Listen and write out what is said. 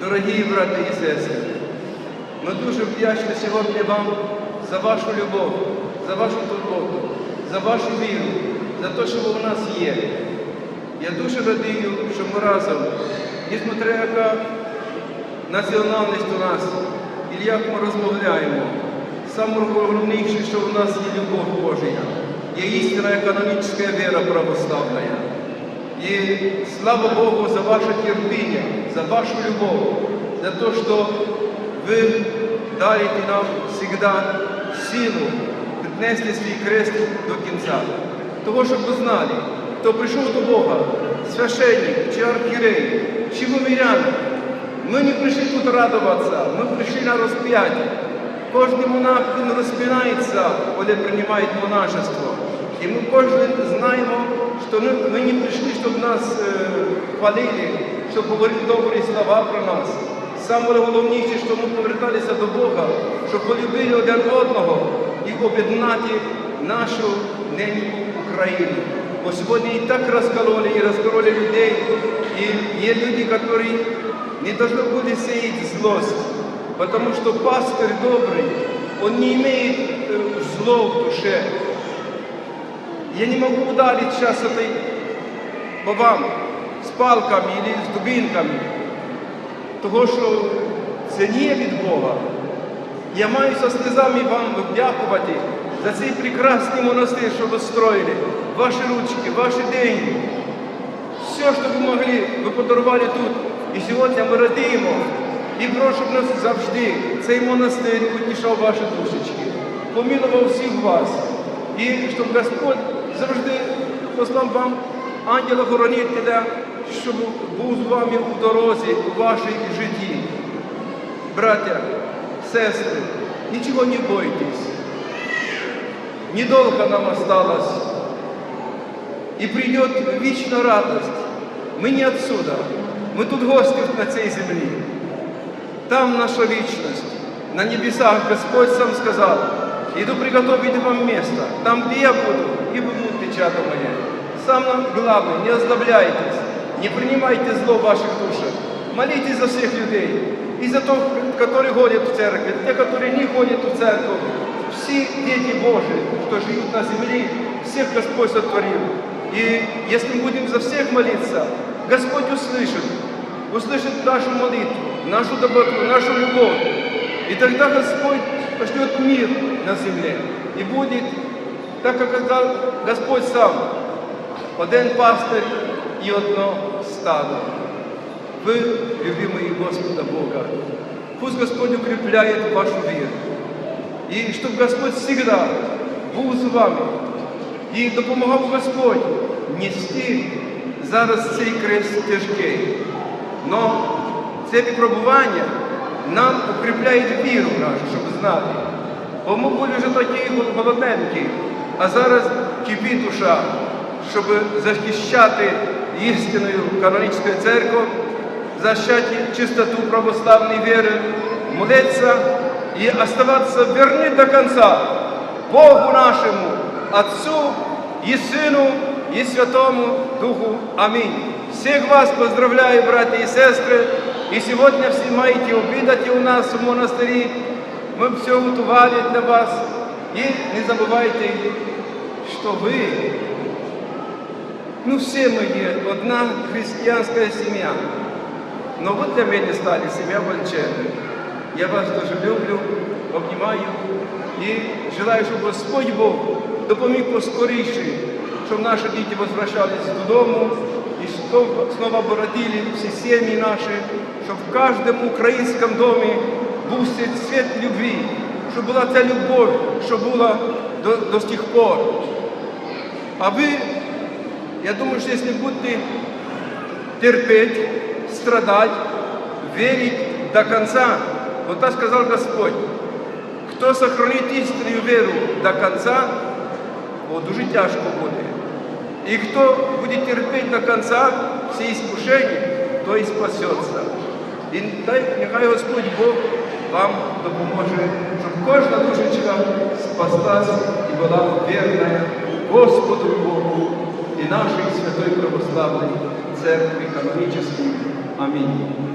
Дорогі брати і сестри, ми дуже вдячні сьогодні вам за вашу любов, за вашу турботу, за вашу віру, за те, що ви у нас є. Я дуже радію, що ми разом, несмотря яка національність у нас, і як ми розмовляємо, саме головніше, що у нас є любов Божа, є істинна канонічна віра православна. И слава Богу за ваше терпение, за вашу любовь, за то, что вы дарите нам всегда силу піднести свій крест до кінця. Того, щоб ви знали, хто прийшов до Бога, священник чи архірей, чи ви миряни, ми не прийшли тут радуватися, ми прийшли на розп'яття. Кожен монах він розпинається, коли приймає монашество. І ми кожен знаємо, що ми, ми не прийшли, щоб нас е, хвалили, щоб говорили добрі слова про нас. Саме головніше, що ми поверталися до Бога, щоб полюбили один одного і об'єднати нашу неньку Україну. Бо сьогодні і так розкололи, і розкололи людей, і є люди, які не должны были сеять злость, потому что пастырь добрый, он не имеет э, зло в душе. Я не могу ударить сейчас этой по вам з палками или з дубинками, того, що це не від Бога. Я маю со слезами вам дякувати за цей прекрасний монастир, що ви строїли, ваші ручки, ваші деньги. Все, що ви могли, ви подарували тут. І сьогодні ми радіємо. І прошу, нас завжди цей монастир утішав ваші душечки, помилував всіх вас. І щоб Господь завжди послав вам ангела-хоронителя, щоб був з вами у дорозі, у вашій житті. Браття, сестри, нічого не бойтесь. Недолго нам осталось. И придет вечная радость. Мы не отсюда. Мы тут гости на цій землі. Там наша вічність. На небесах Господь сам сказал, иду приготовить вам место. Там, где я буду, и вы будете, чада мои. Самое главное, не озлобляйтесь, не принимайте зло в ваших душах. Молитесь за всех людей. И за тех, которые ходят в церковь, те, которые не ходят в церковь. Все дети Божии, что живут на земле, всех Господь сотворил. И если мы будем за всех молиться, Господь услышит, услышит нашу молитву, нашу доброту, нашу любовь. И тогда Господь пошлет мир на земле. И будет, так как сказал Господь сам, один пастир и одно стадо. Вы, любимые Господа Бога, пусть Господь укрепляет вашу веру. І щоб Господь завжди був з вами і допомагав Господь нести зараз цей крест тяжкий. Но це випробування нам укріпляє віру нашу, щоб знати. Бо ми були вже такі голодненькі, а зараз кипить душа, щоб захищати істинною канонічною церквою, защищати чистоту православної віри, молитися и оставаться верны до конца Богу нашему, Отцу и Сыну и Святому Духу. Аминь. Всех вас поздравляю, братья и сестры. И сегодня все маете обедать у нас в монастыре. Мы все готовали для вас. И не забывайте, что вы, ну все мы есть, одна христианская семья. Но вы для меня стали семья Банчены. Я вас дуже люблю, обнімаю і желаю, щоб Господь Бог допоміг поскоріше, щоб наші діти возвращались додому щоб бородили всі сім'ї наші, щоб в кожному українському домі був світ любві, щоб була ця любов, що була до, до сих пор. А ви, я думаю, що якщо будете терпеть, страдать, верить до конца, вот так сказал Господь, кто сохранит истинную веру до конца, вот дуже тяжко буде. И кто будет терпеть до конца все искушения, то и спасется. І дай, нехай Господь Бог вам допоможе, щоб кожна душечка спаслась і була вірна Господу Богу і нашій святої православної церкви канонічної. Амінь.